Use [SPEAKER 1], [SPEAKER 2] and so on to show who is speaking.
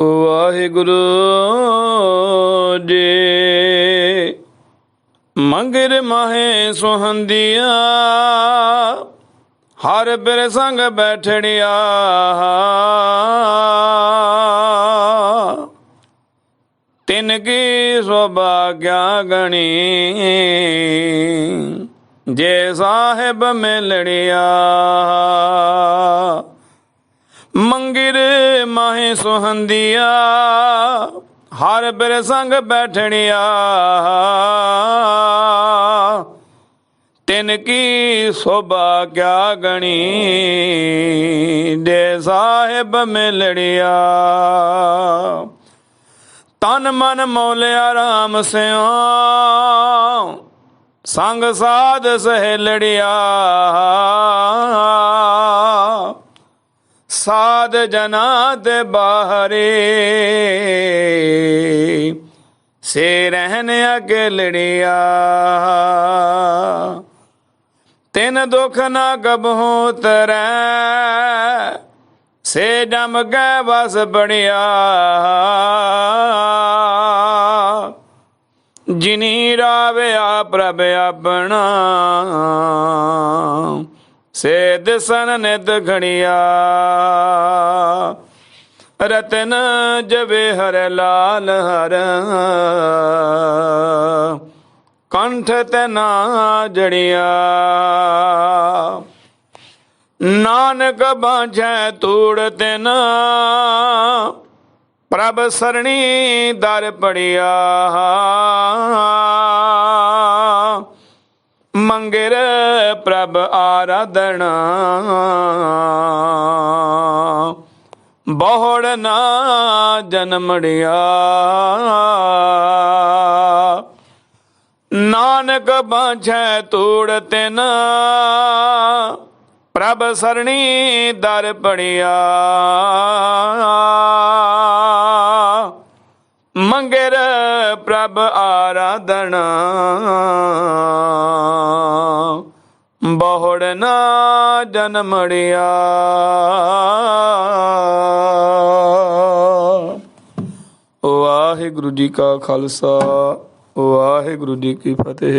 [SPEAKER 1] ਵਾਹਿਗੁਰੂ ਜੀ। ਮੰਗਰ ਮਾਹੇ ਸੁਹੰਦੀਆ, ਹਰ ਬਿਰ ਸੰਗ ਬੈਠੜਿਆ ਤਿਨ ਕੀ ਸੁਭਾਗਿਆ ਗਣੀ, ਜੇ ਸਾਹਿਬ ਮਿਲੜਿਆ ਮੰਗਿਰ ਮਾਹੇ ਸੁਹੰਦੀਆ, ਹਰ ਬਿਰ ਸੰਗ ਬੈਠਣਿਆ। ਤਿਨ ਕੀ ਸੋਭਾ ਕਿਆ ਗਣੀ, ਦੇ ਸਾਹਿਬ ਮਿਲੜਿਆ ਤਨ ਮਨ ਮੌਲਿਆ ਰਾਮ ਸਿਓ ਸੰਗ ਸਾਧ ਸਹਿਲੜਿਆ। ਸਾਧ ਜਨਾ ਦੇ ਬਾਹਰੇ। ਸੇ ਰਹਿਨ ਅਗੇ ਲੜਿਆ। ਤਿੰਨ ਦੁਖ ਨਾ ਕਬਹੂ ਤਰੈ ਸੇ ਜਮ ਗੈ ਵਸ ਬੜਿਆ। ਜਿਨੀ ਰਾਵਿਆ ਪ੍ਰਭ ਆਪਣਾ। ਸੇ ਸਨ ਨਿਦ ਘੜਿਆ ਰਤਨ ਜਵੇ ਹਰ ਲਾਲ ਹਰ। ਕੰਠ ਤੇ ਨਾ ਜੜਿਆ ਨਾਨਕ ਬਾਝੈ ਤੂੜ ਤੇ ਨਾ ਪ੍ਰਭ ਸਰਣੀ ਦਰ ਪੜਿਆ। ਮੰਗਰ ਪ੍ਰਭ ਆਰਾਧਣਾ। ਬਹੁੜ ਨਾ ਜਨਮੜਿਆ ਨਾਨਕ ਬਾਝੈ ਤੂੜ ਤਿਨ। ਪ੍ਰਭ ਸਰਣੀ ਦਰ ਪੜਿਆ। ਮੰਗਰ ਪ੍ਰਭ ਆਰਾਧਣਾ। ਬਹੁੜ ਨਾ ਜਨਮੜਿਆ ਵਾਹਿਗੁਰੂ ਜੀ ਕਾ ਖਾਲਸਾ ਵਾਹਿਗੁਰੂ ਜੀ ਕੀ ਫਤਿਹ।